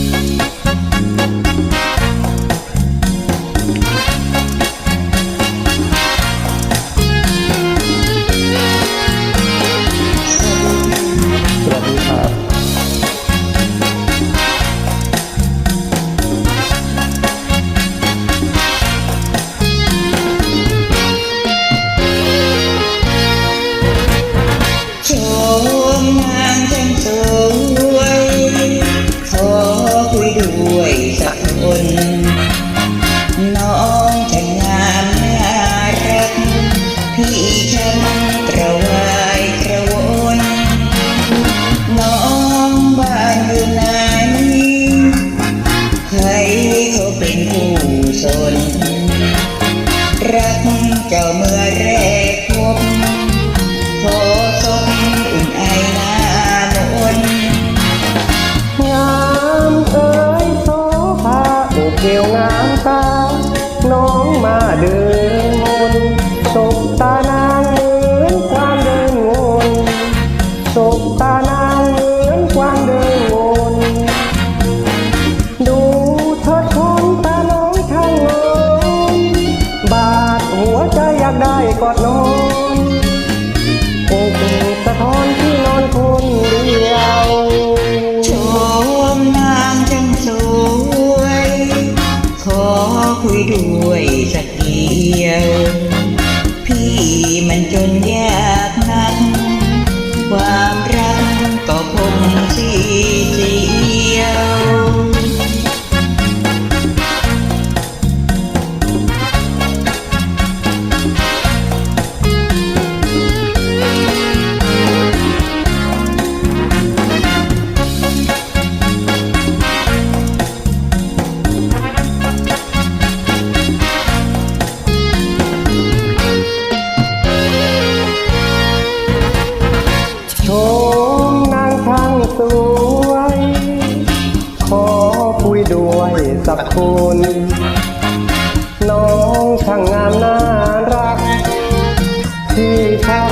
ส รักเจ้าเมื่อแรกพบขอสมอุ่นไอหน้ามนงามเอ้ยโสภาอุเกลียวงามตา น้องมาเดิน กได้กอน้องอกสะท้อนที่นอนคนเดียวชมนางจังสวย ขอคุยด้วยสักเดียว พี่มันจนยากนัก ความรักก็คงสีเชมนางช่างสวย ขอคุยด้วยสักคนน้องช่างงามน่ารัก ที่ชัก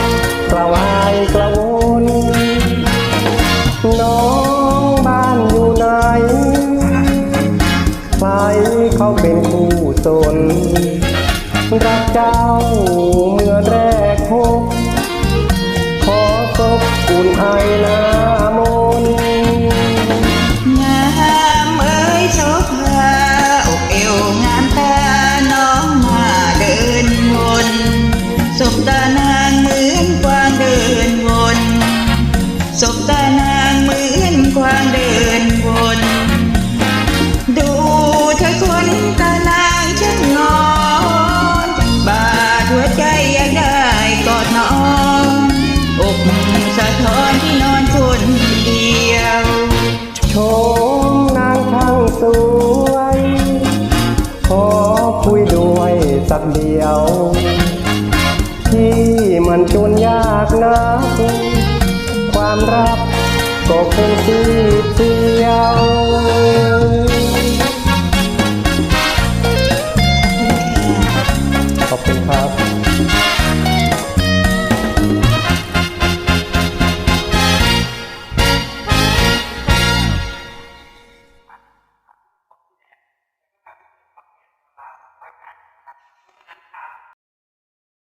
กระวายกระวนน้องบ้านอยู่ไหนใครเขาเป็นผู้สนรักเจ้าเมื่อแรกพบ อุ่นไอหน้ว มันจนยากนัก ความรักก็คงสิ้นเที่ยว